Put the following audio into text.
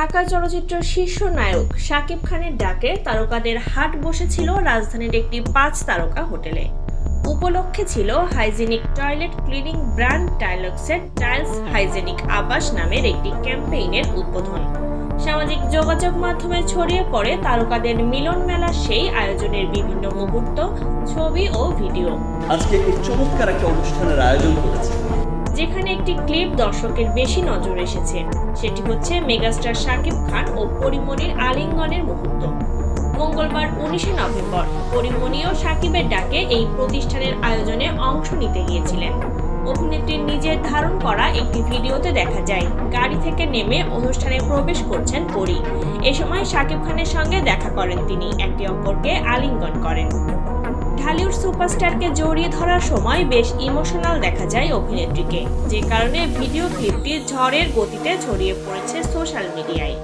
ঢাকা চলচ্চিত্রের শীর্ষ নায়ক শাকিব খানের ডাকে তারকাদের হাট বসেছিল রাজধানীর একটি পাঁচ তারকা হোটেলে। উপলক্ষে ছিল হাইজেনিক টয়লেট ক্লিনিং ব্র্যান্ড টাইলক্সের টাইলস হাইজেনিক আবাস নামের একটি ক্যাম্পেইনের উদ্বোধন। সামাজিক যোগাযোগ মাধ্যমে ছড়িয়ে পড়ে তারকাদের মিলন মেলা সেই আয়োজনের বিভিন্ন মুহূর্ত, ছবি ও ভিডিও। আজকে এই চমৎকার একটা অনুষ্ঠানের আয়োজন করেছে। যেখানে একটি ক্লিপ দর্শকের বেশি নজর এসেছে। সেটি হচ্ছে মেগাস্টার শাকিব খান ও পরিমণির আলিঙ্গনের মুহূর্ত। মঙ্গলবার উনিশে নভেম্বর পরিমণি ও সাকিবের ডাকে এই প্রতিষ্ঠানের আয়োজনে অংশ নিতে গিয়েছিলেন। অভিনেত্রীর নিজের ধারণ করা একটি ভিডিওতে দেখা যায়, গাড়ি থেকে নেমে অনুষ্ঠানে প্রবেশ করছেন পরি। এ সময় শাকিব খানের সঙ্গে দেখা করেন তিনি একে অপরকে আলিঙ্গন করেন। ঢালিউড সুপারস্টারকে জড়িয়ে ধরার সময় বেশ ইমোশনাল দেখা যায় অভিনেত্রীকে, যে কারণে ভিডিও ক্লিপটি ঝড়ের গতিতে ছড়িয়ে পড়েছে সোশ্যাল মিডিয়ায়।